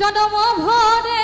জনম ভরে